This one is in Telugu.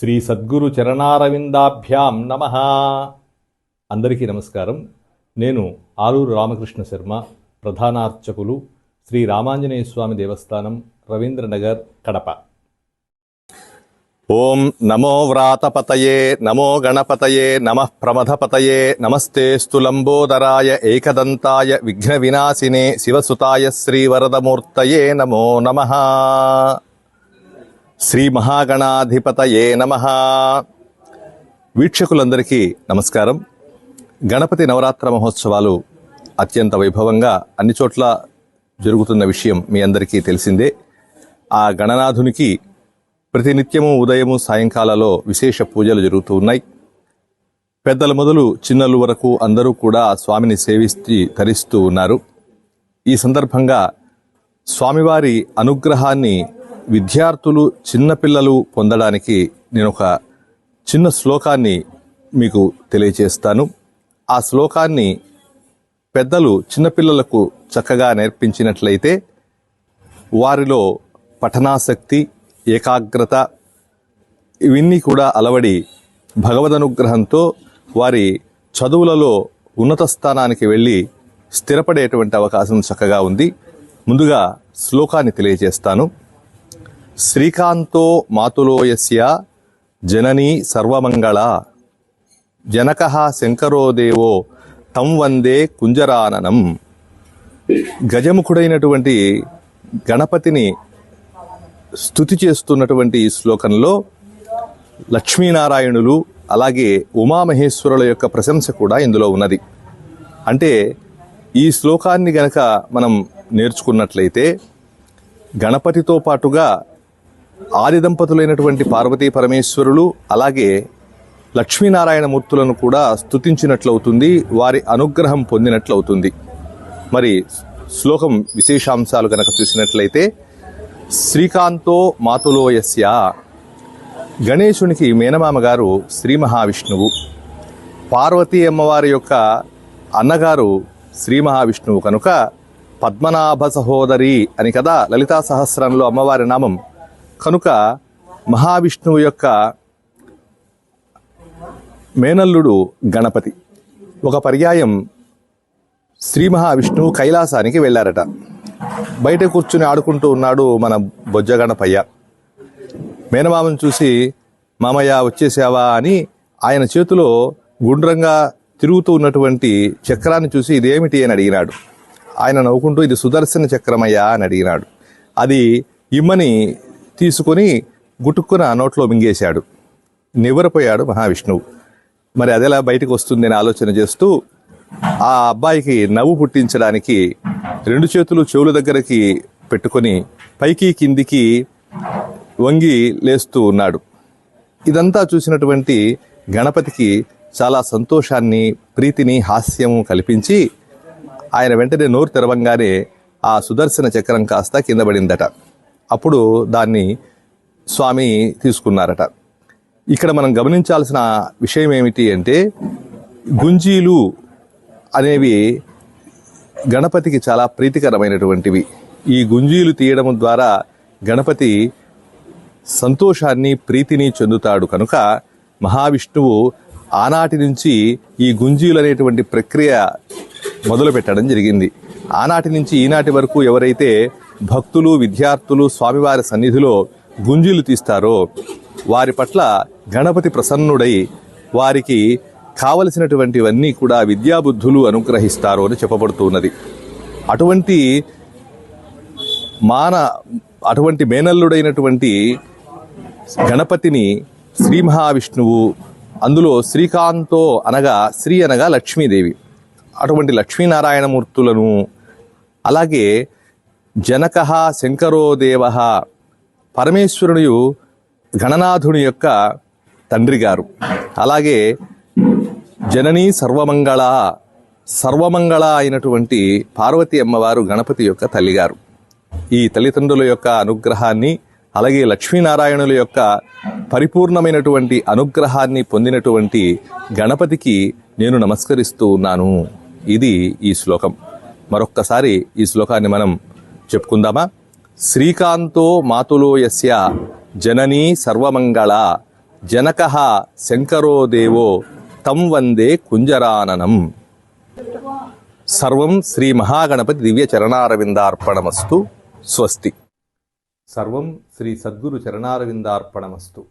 శ్రీ సద్గురు చరణారవిందాభ్యాం నమ. అందరికీ నమస్కారం. నేను ఆలూరు రామకృష్ణ శర్మ ప్రధానార్చకులు శ్రీ రామాంజనేయ స్వామి దేవస్థానం రవీంద్రనగర్ కడప. ఓం నమో వ్రాతపతయే నమో గణపతయే నమ ప్రమథపతయే నమస్తే స్థులంబోదరాయ ఏకదంతాయ విఘ్న వినాశినే శివసుతాయ శ్రీవరదమూర్తయే నమో నమః. శ్రీ మహాగణాధిపతయే నమ. వీక్షకులందరికీ నమస్కారం. గణపతి నవరాత్ర మహోత్సవాలు అత్యంత వైభవంగా అన్ని చోట్ల జరుగుతున్న విషయం మీ అందరికీ తెలిసిందే. ఆ గణనాథునికి ప్రతినిత్యము ఉదయము సాయంకాలలో విశేష పూజలు జరుగుతూ ఉన్నాయి. పెద్దల మొదలు చిన్నలు వరకు అందరూ కూడా స్వామిని సేవిస్తూ తరిస్తూ ఉన్నారు. ఈ సందర్భంగా స్వామివారి అనుగ్రహాన్ని విద్యార్థులు చిన్నపిల్లలు పొందడానికి నేను ఒక చిన్న శ్లోకాన్ని మీకు తెలియజేస్తాను. ఆ శ్లోకాన్ని పెద్దలు చిన్నపిల్లలకు చక్కగా నేర్పించినట్లయితే వారిలో పఠనాసక్తి ఏకాగ్రత ఇవన్నీ కూడా అలవడి భగవదనుగ్రహంతో వారి చదువులలో ఉన్నత స్థానానికి వెళ్ళి స్థిరపడేటువంటి అవకాశం చక్కగా ఉంది. ముందుగా శ్లోకాన్ని తెలియజేస్తాను. శ్రీకాంతో మాతులోయస్య జననీ సర్వమంగళ. జనక శంకరో దేవో తం వందే కుంజరాననం. గజముఖుడైనటువంటి గణపతిని స్తుతి చేస్తున్నటువంటి ఈ శ్లోకంలో లక్ష్మీనారాయణులు అలాగే ఉమామహేశ్వరుల యొక్క ప్రశంస కూడా ఇందులో ఉన్నది. అంటే ఈ శ్లోకాన్ని గనక మనం నేర్చుకున్నట్లయితే గణపతితో పాటుగా ఆది దంపతులైనటువంటి పార్వతీ పరమేశ్వరులు అలాగే లక్ష్మీనారాయణ మూర్తులను కూడా స్తుతించినట్లవుతుంది వారి అనుగ్రహం పొందినట్లవుతుంది. మరి శ్లోకం విశేషాంశాలు కనుక చూసినట్లయితే శ్రీకాంతో మాతులోయస్య గణేశునికి మేనమామ గారు శ్రీ మహావిష్ణువు. పార్వతీ అమ్మవారి యొక్క అన్నగారు శ్రీ మహావిష్ణువు కనుక పద్మనాభ సహోదరి అని కదా లలితా సహస్రంలో అమ్మవారి నామం కనుక మహావిష్ణువు యొక్క మేనల్లుడు గణపతి. ఒక పర్యాయం శ్రీ మహావిష్ణువు కైలాసానికి వెళ్ళారట. బయట కూర్చుని ఆడుకుంటూ ఉన్నాడు మన బొజ్జ గణపయ్య. మేనమామను చూసి మామయ్య వచ్చేసావా? అని ఆయన చేతిలో గుండ్రంగా తిరుగుతూ ఉన్నటువంటి చక్రాన్ని చూసి ఇదేమిటి? అని అడిగినాడు. ఆయన నవ్వుకుంటూ ఇది సుదర్శన చక్రమయ్యా అని అడిగినాడు. అది ఇమ్మని తీసుకొని గుటుక్కున నోట్లో మింగేశాడు. నివ్వరపోయాడు మహావిష్ణువు. మరి అదెలా బయటకు వస్తుంది అని ఆలోచన చేస్తూ ఆ అబ్బాయికి నవ్వు పుట్టించడానికి రెండు చేతులు చెవుల దగ్గరకి పెట్టుకొని పైకి కిందికి వంగి లేస్తూ ఉన్నాడు. ఇదంతా చూసినటువంటి గణపతికి చాలా సంతోషాన్ని ప్రీతిని హాస్యము కల్పించి ఆయన వెంటనే నోరు తెరవంగానే ఆ సుదర్శన చక్రం కాస్త కింద పడిందట. అప్పుడు దాన్ని స్వామి తీసుకున్నారట. ఇక్కడ మనం గమనించాల్సిన విషయం ఏమిటి అంటే గుంజీలు అనేవి గణపతికి చాలా ప్రీతికరమైనటువంటివి. ఈ గుంజీలు తీయడం ద్వారా గణపతి సంతోషాన్ని ప్రీతిని చెందుతాడు కనుక మహావిష్ణువు ఆనాటి నుంచి ఈ గుంజీలు అనేటువంటి ప్రక్రియ మొదలుపెట్టడం జరిగింది. ఆనాటి నుంచి ఈనాటి వరకు ఎవరైతే భక్తులు విద్యార్థులు స్వామివారి సన్నిధిలో గుంజీలు తీస్తారో వారి పట్ల గణపతి ప్రసన్నుడై వారికి కావలసినటువంటివన్నీ కూడా విద్యాబుద్ధులు అనుగ్రహిస్తారు అని చెప్పబడుతున్నది. అటువంటి మాన అటువంటి మేనల్లుడైనటువంటి గణపతిని శ్రీ మహావిష్ణువు అందులో శ్రీకాంతో అనగా శ్రీ అనగా లక్ష్మీదేవి. అటువంటి లక్ష్మీనారాయణమూర్తులను అలాగే జనక శంకరోదేవ పరమేశ్వరుడు గణనాథుని యొక్క తండ్రి గారు. అలాగే జననీ సర్వమంగళ సర్వమంగళ అయినటువంటి పార్వతి అమ్మవారు గణపతి యొక్క తల్లిగారు. ఈ తల్లిదండ్రుల యొక్క అనుగ్రహాన్ని అలాగే లక్ష్మీనారాయణుల యొక్క పరిపూర్ణమైనటువంటి అనుగ్రహాన్ని పొందినటువంటి గణపతికి నేను నమస్కరిస్తూ ఉన్నాను. ఇది ఈ శ్లోకం. మరొక్కసారి ఈ శ్లోకాన్ని మనం చెప్పుకుందామా? శ్రీకాంతో మాతులో యస్య జననీ సర్వమంగళ జనక శంకరో దేవో తం వందే కుంజరాననం. సర్వం శ్రీ మహాగణపతి దివ్య చరణారవిందార్పణమస్తు. స్వస్తి. సర్వం శ్రీ సద్గురు చరణారవిందార్పణమస్తు.